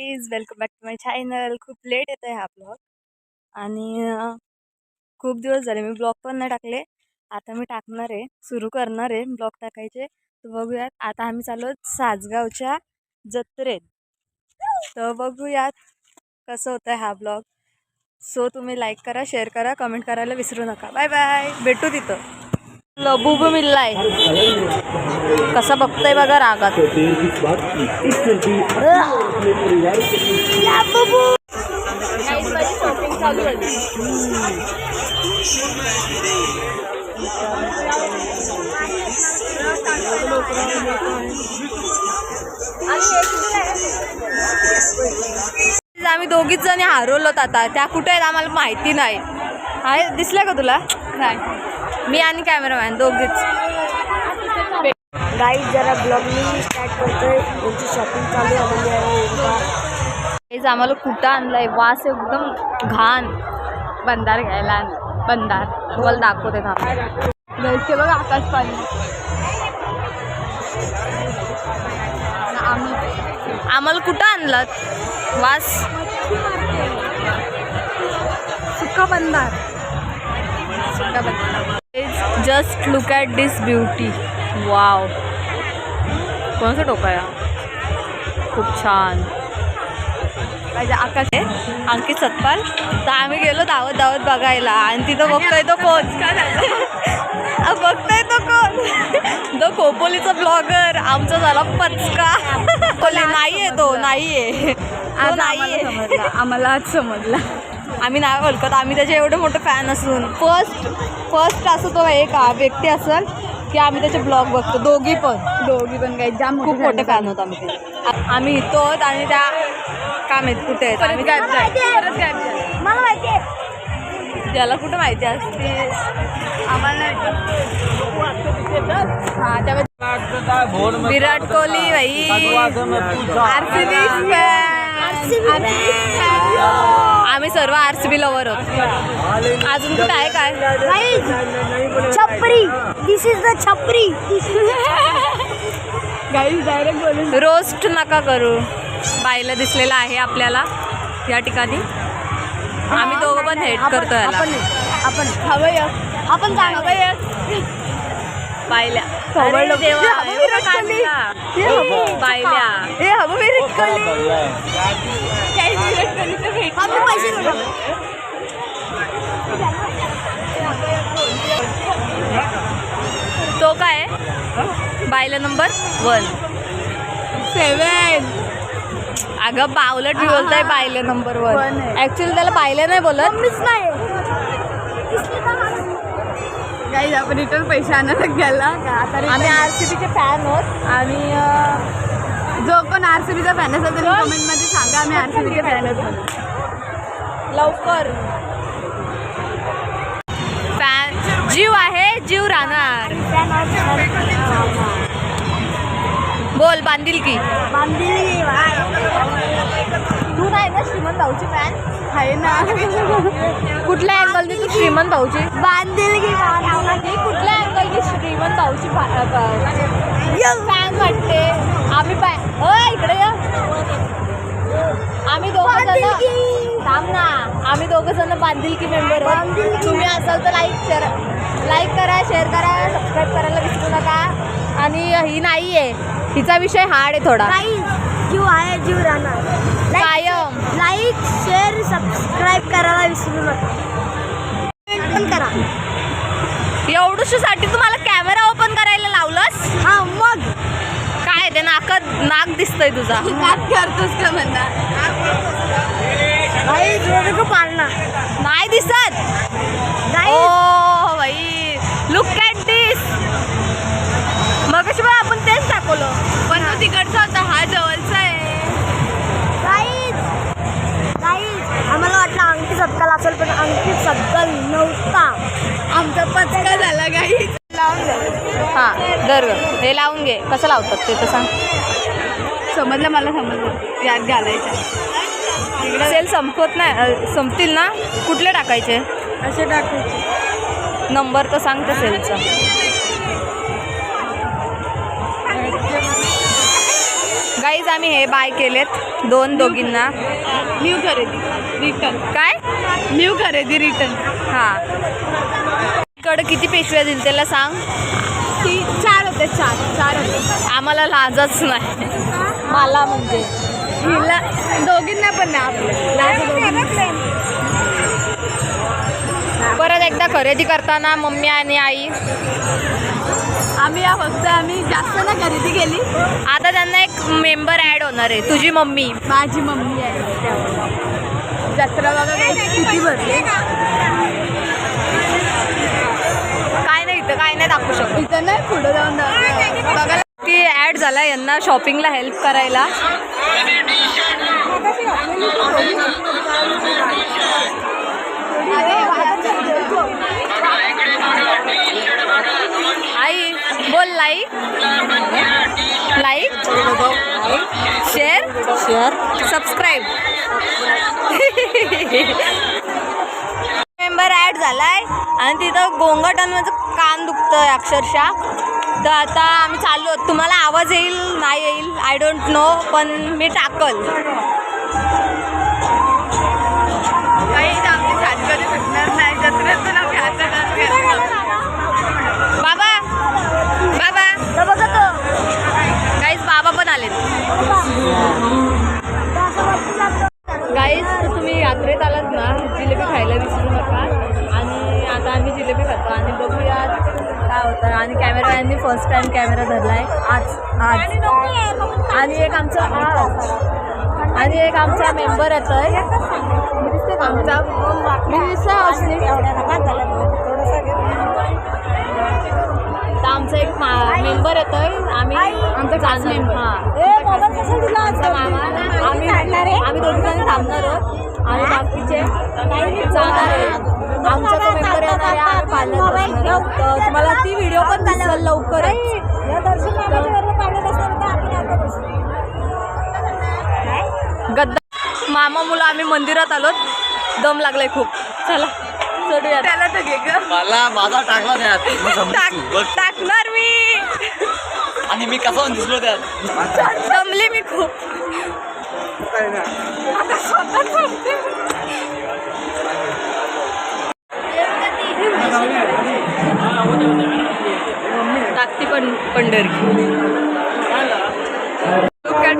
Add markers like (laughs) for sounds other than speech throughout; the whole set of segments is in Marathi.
Please welcome back to my channel खूप लेट येत आहे हा ब्लॉग आणि खूप दिवस झाले मी ब्लॉग पण नाही टाकले. आता मी टाकणार आहे सुरू करणार आहे ब्लॉग टाकायचे. तर बघूयात आता आम्ही चाललो सासगावच्या जत्रेत. तर बघूयात कसं होतं हा ब्लॉग सो तुम्ही लाईक करा शेअर करा कमेंट करायला विसरू नका. बाय बाय भेटू तिथं. लबूब मिळलाय कसा बघतोय बघा रागात. आम्ही दोघीच जणी हरवलोत आता. त्या कुठे आहेत आम्हाला माहिती नाही. आहे? दिसल्या का तुला? नाही. मी आणि कॅमेरामॅन दोघीच. गाईज जरा ब्लॉग मी स्टार्ट करतोय. यांची शॉपिंग चालू झालेली आहे. आम्हाला कुठं आणलंय? वास एकदम घाण. बंदार घ्यायला आणलं बंदार तुम्हाला दाखवते थांब. ते बघा आकाश पाणी आम्हाला कुठं आणलं? वास. सुका बंदार सुका बंदार just look at this beauty wow कोणाचा टोका आहे? खूप छान. आकाश आहे अंकित सतपाल? तर आम्ही गेलो धावत धावत बघायला. आणि तिथं बघतोय तो (laughs) कोण बघतोय तो कोण तो खोपोलीचा ब्लॉगर आमचा झाला पचका. खोपोली नाहीये तो नाहीये. तो नाहीये. आम्हाला आज समजला. आम्ही नाही ओळखत. आम्ही त्याचे एवढे मोठे फॅन असून. फर्स्ट फर्स्ट असं तो एक व्यक्ती असेल की आम्ही त्याचे ब्लॉग बघतो. दोघी पण. दोघी पण काही जाम खूप मोठे फॅन होत आम्ही आम्ही इथं आहोत आणि त्या काय माहीत कुठे आहेत? आम्ही काय मला माहिती आहे. त्याला कुठं माहिती असते आम्हाला हा विराट कोहली भाई. आर सी बी आम्ही सर्व आर सी बी लवर आहोत. अजून कुठं आहे काय? छपरी. दिस इज द छपरी. डायरेक्ट रोस्ट नका करू. बाईला दिसलेला आहे आपल्याला या ठिकाणी. आम्ही दोघं पण हेट करतो याला. आपण आपण हवंय आपण. बायल्या खवळलं. हे? हे. बायल्या हे कोहली आम्ही पैसे देतो. तो काय? बायला नंबर वन सेवन अगं बावलट मी बोलताय बायला नंबर वन. ऍक्च्युली त्याला बायला नाही बोलत मम्मीच नाही गाईज आपण रिटर्न पैसे आणायला गेला. आम्ही आर सी बीचे फॅन आहोत. आणि जो कोण आर सी बीचा फॅन असेल त्याने कमेंटमध्ये सांगा आम्ही आर सी बीचे फॅन आहोत. लवकर. फॅन जीव आहे जीव राहणार. बोल बांधील की. तू नाही ना श्रीमंत भाऊची फॅन आहे ना. कुठल्या अँगलने तू श्रीमंत भाऊची? बांधील की ही कुठल्या अँगलने श्रीमंत भाऊची फॅन वाटते? आम्ही पॅ अ इकडे या. आम्ही दोघं जण थांब ना. आम्ही दोघं जण बांधील की मेंबर. तुम्ही असाल तर लाईक शेअर लाईक करा शेअर करा सबस्क्राईब करायला विसरू नका. आणि ही नाही आहे हिचा विषय हार्ड आहे थोडा. जीव आहे जीव राहणार. कायम लाईक शेअर सबस्क्राईब करायला विसरू नका. पण करा. तुम्हाला कॅमेरा ओपन करायला लावलंस? हा मग. काय ते नाकात नाक दिसतंय तुझा. काय करतोस का म्हणा? भाई को नाही दिसत? ओ भाई लुक ॲट दिस मग आपण तेच दाखवलं. पण तो तिकडचा होता हा जवळचा आहे गाईज गाईज आम्हाला सत्काल असेल पण अंकित सत्काल नव्हता. आमचा पचका झाला गाईज लावून द्या हा दर हे लावून घे. कसं लावतात ते तर सांग. समजलं मला समजलं. याद घालायचं. सेल संपत नाही संपतील ना? कुठले टाकायचे? असे टाकायचे. नंबर तर सांग त्या सेलचा आम्ही हे बाय केलेत दोन दोघींना. न्यू खरेदी. रिटर्न काय? न्यू खरेदी रिटर्न हा. इकडं किती पेशव्या दिल त्याला सांग. ती चार होते चार. चार होते. आम्हाला लाजच नाही. मला म्हणजे. हिला दोघींना पण नाही परत एकदा खरेदी करताना मम्मी आणि आई. आम्ही या फक्त आम्ही जास्त ना खरेदी केली. आता त्यांना एक मेंबर ऍड होणार आहे. तुझी मम्मी. माझी मम्मी आहे. जत्रा बघा किती भरली? काय नाही इथं काय नाही दाखवू शकत. इथं नाही पुढे जाऊन. बघा ती ऍड झाला यांना शॉपिंगला हेल्प करायला. आई बोल like like share share subscribe member add झालाय. आणि तिथं गोंगटांमध्ये कान दुखतंय अक्षरशः. तर आता आम्ही चाललो. तुम्हाला आवाज येईल नाही येईल आय डोंट नो पण मी टाकल. गाईज तुम्ही यात्रेत आलात ना जिलेबी खायला विसरू नका. आणि आता आम्ही जिलेबी खातो. आणि बघूया काय होतं. आणि कॅमेरामॅननी फर्स्ट टाइम कॅमेरा धरलाय. आज आज. आणि एक आमचा आज. आणि एक आमचा मेंबर दिसते का आमचा आमचा एक मेंबर येतोय. आम्ही आमचा जाणार. member. हां. आम्ही आम्ही दोघी जणी थांबणार आहोत. आणि बाकीचे जाणार आहे आमचा तो मेंबर येणार आहे. आम्ही पाल्यात बसणार आहोत. तर तुम्हाला ती व्हिडिओ पण दिसेल लवकरच. गद्दा. मामा मुलं आम्ही मंदिरात आलोत. दम लागलाय खूप. चला चढूया त्याला तर घे ग. मला माझा टाकला त्यात. टाकणार मी. आणि मी कसा दिसलो त्यात. दमली टाकती पण पंढरी Look at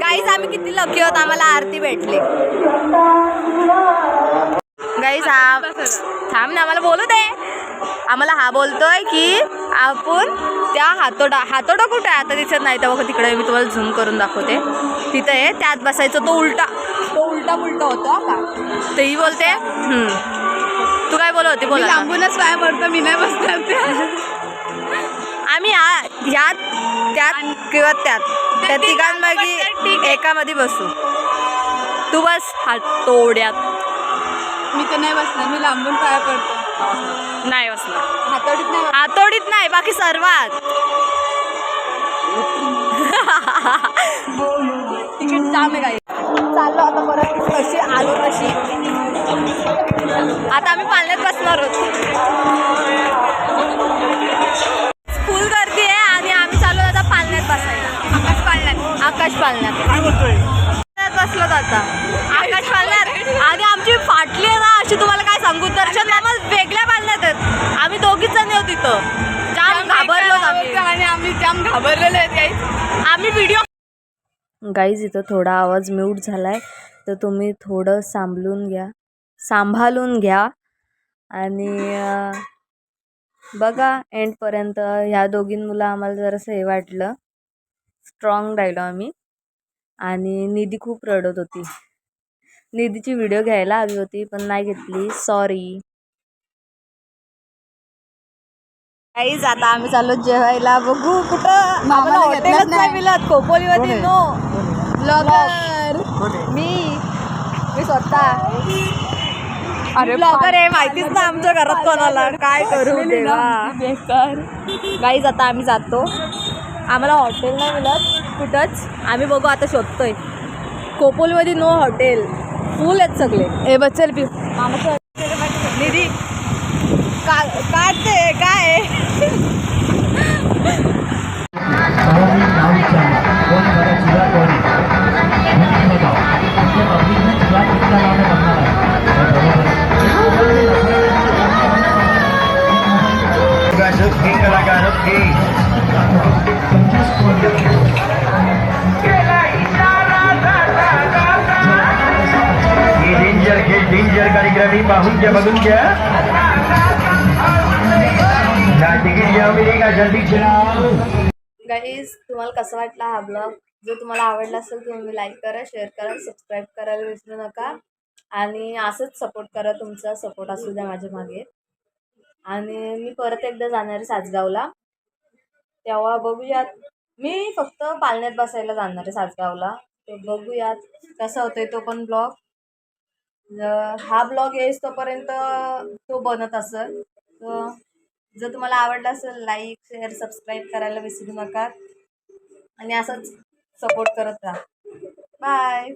गाईज आम्ही किती लकी होत आम्हाला आरती भेटली. गाईज थांब ना आम्हाला बोलू दे. आम्हाला हा बोलतोय की आपण त्या हातोडा हातोडा कुठे आहे? आता दिसत नाही. तेव्हा तिकडे मी तुम्हाला झूम करून दाखवते. तिथं आहे त्यात बसायचं तो उलटा तो उलटा उलटा होता का? तेही बोलते. तू काय बोलत होती? बोला. लांबूनच पाय पडतो मी नाही बसणार त्या. आम्ही ह्यात त्यात किंवा त्यात त्या आहे. एकामध्ये बसू. तू बस हातोड्यात. मी तर नाही बसणार मी लांबून पाय पडतो. नाही बसणार हातोडीत नाही हातोडीत नाही बाकी सर्वात. तिकीट जाम आहे काही चाललो आता परत कशी आलो तशी आता आम्ही पालण्यात बसणार आहोत आम्ही व्हिडिओ गाईज इथं थोडा आवाज म्यूट झालाय. तर तुम्ही थोडं सांभाळून घ्या. सांभाळून घ्या. आणि बघा एंडपर्यंत ह्या दोघीं मुलं आम्हाला जरासं हे वाटलं. स्ट्रॉंग राहिलो आम्ही. आणि निधी खूप रडत होती. निधीची व्हिडिओ घ्यायला हवी होती पण नाही घेतली. सॉरी काहीच आता आम्ही चाललो जेवायला. बघू कुठं. आम्हाला हॉटेलच नाही. मिळत. खोपोलीमध्ये नो. ब्लॉगर मी. मी स्वतः. अरे ब्लॉगर आहे. माहितीच ना आमच्या घरात कोणाला. काय करू देवा. गाईज आता आम्ही जातो. आम्हाला हॉटेल नाही मिळत. कुठंच? आम्ही बघू आता शोधतोय. कोपोलीमध्ये नो हॉटेल फुल आहेत सगळे. ए बच्चल पिऊ. मामाचं निधी. काय काय वाटते काय? पाहून घ्या बघून घ्या गाईज तुम्हाला कसं वाटला हा ब्लॉग जर तुम्हाला आवडला असेल तर तुम्ही लाईक करा शेअर करा सबस्क्राईब करायला विसरू नका. आणि असंच सपोर्ट करा तुमचा सपोर्ट असू द्या माझ्या मागे. आणि मी परत एकदा जाणार आहे सासगावला. तेव्हा बघूयात. मी फक्त पालण्यात बसायला जाणार आहे सासगावला. तर बघूयात कसा होतंय तो पण ब्लॉग हा ब्लॉग येईस्तोपर्यंत तो बनत असेल. तर जर तुम्हाला आवडला असेल लाईक शेअर सबस्क्राईब करायला विसरू नका. आणि असंच सपोर्ट करत राहा. बाय